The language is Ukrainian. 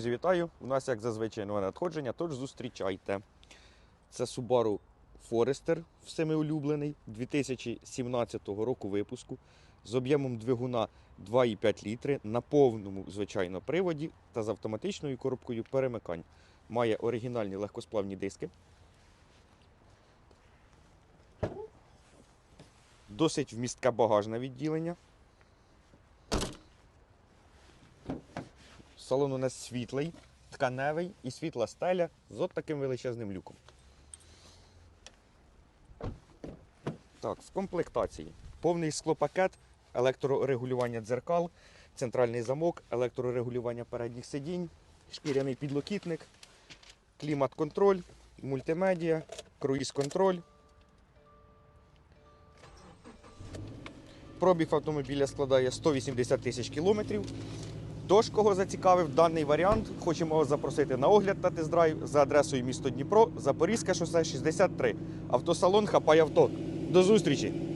Друзі, вітаю! У нас, як зазвичай, нове надходження, тож зустрічайте. Це Subaru Forester, всеми улюблений, 2017 року випуску з об'ємом двигуна 2,5 літри на повному, звичайно, приводі та з автоматичною коробкою перемикань. Має оригінальні легкосплавні диски. Досить вмістке багажне відділення. Салон у нас світлий, тканевий і світла стеля з от таким величезним люком. Так, в комплектації повний склопакет, електрорегулювання дзеркал, центральний замок, електрорегулювання передніх сидінь, шкіряний підлокітник, клімат-контроль, мультимедіа, круїз-контроль. Пробіг автомобіля складає 180 тисяч кілометрів. Тож, кого зацікавив даний варіант, хочемо вас запросити на огляд та тест-драйв за адресою місто Дніпро, Запорізьке шосе 63. Автосалон Хапай авто. До зустрічі!